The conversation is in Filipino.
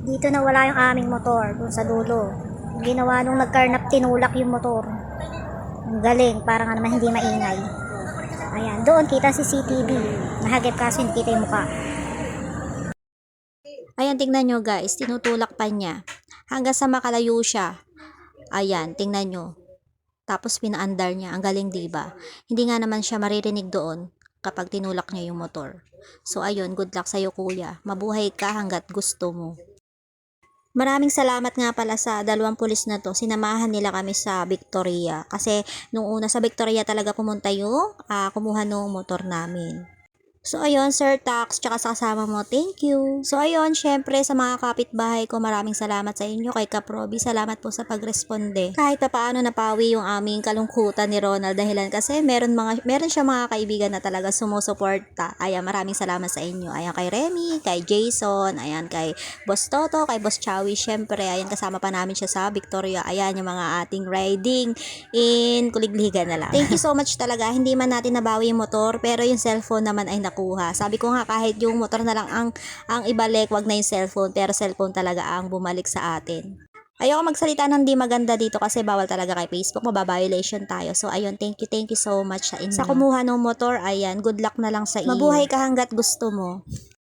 Dito na wala yung aming motor, dun sa dulo. Ginawa nung nagkarnap, tinulak yung motor. Ang galing, para nga naman hindi maingay. Ayan, doon kita si CCTV. Nahagip kaso hindi kita yung mukha. Ayan, tingnan nyo guys, tinutulak pa niya. Hanggang sa makalayo siya. Ayan, tingnan nyo. Tapos pinaandar niya. Ang galing, di ba? Hindi nga naman siya maririnig doon kapag tinulak niya yung motor. So, ayun, good luck sa'yo, kuya. Mabuhay ka hanggat gusto mo. Maraming salamat nga pala sa dalawang pulis na to. Sinamahan nila kami sa Victoria. Kasi nung una sa Victoria talaga pumunta yung ah, kumuha ng motor namin. So, ayun, Sir Tax, tsaka sa kasama mo, thank you. So, ayun, syempre, sa mga kapitbahay ko, maraming salamat sa inyo. Kay Kaprobi, salamat po sa pagresponde. Kahit pa paano napawi yung aming kalungkutan ni Ronald dahilan kasi meron, mga, meron siya mga kaibigan na talaga sumusuporta. Ayan, maraming salamat sa inyo. Ayan, kay Remy, kay Jason, ayan, kay Boss Toto, kay Boss Chowi, syempre, ayan, kasama pa namin siya sa Victoria. Ayan, yung mga ating riding in Kuligligan na lang. Thank you so much talaga. Hindi man natin nabawi yung motor, pero yung cellphone naman ay nakuha. Sabi ko nga kahit yung motor na lang ang ang ibalik, wag na yung cellphone, pero cellphone talaga ang bumalik sa atin. Ayoko magsalita ng di maganda dito kasi bawal talaga kay Facebook, mababiolation tayo. So ayun, thank you, thank you so much sa inyo. Sa kumuha ng motor, ayan, good luck na lang sa iyo. Mabuhay ka hanggat gusto mo.